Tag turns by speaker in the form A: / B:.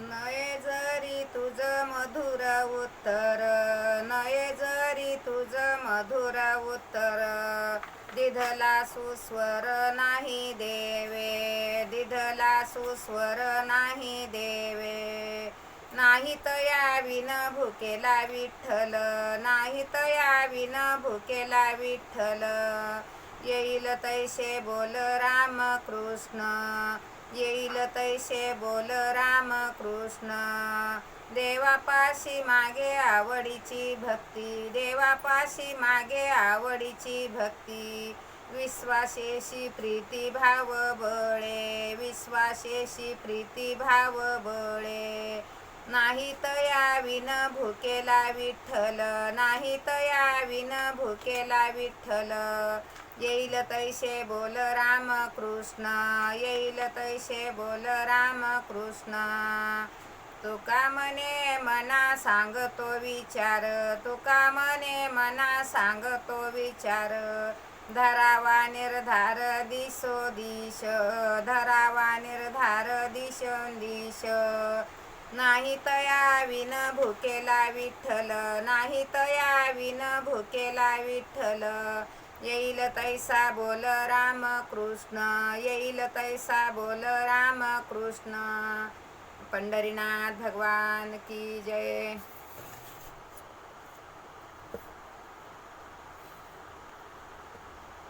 A: नये जरी तुझं मधुर उत्तर नये जरी तुझ मधुर उत्तर दिधला सुस्वर नाही देवे दिधला सुस्वर नाही देवे. नाही तया विन भुकेला विठ्ठल नाही तया विन भुकेला विठ्ठल. येईल तैसे बोल राम कृष्ण येईल तैसे बोल राम कृष्ण. देवापाशी मागे आवडीची भक्ती. देवापाशी मागे आवडीची भक्ती. विश्वासेशी प्रीती भाव बळे. विश्वासेशी प्रीती भाव बळे. नाही तया विन भुकेला विठ्ठल नाही तया विन भुकेला विठ्ठल. येईल तैसे बोल राम कृष्ण येईल तैसे बोल राम कृष्ण तुका मने मना सांगतो विचार तुका मने मना सांगतो विचार. धरावा निर्धार दिसो दिश धरावा निर्धार दिशो दिश. नाही तया विन भुकेला विठ्ठल नाही तया विन भुकेला विठ्ठल. येईल तैसा बोल राम कृष्ण येईल तैसा बोल राम कृष्ण पंढरीनाथ भगवान की जय.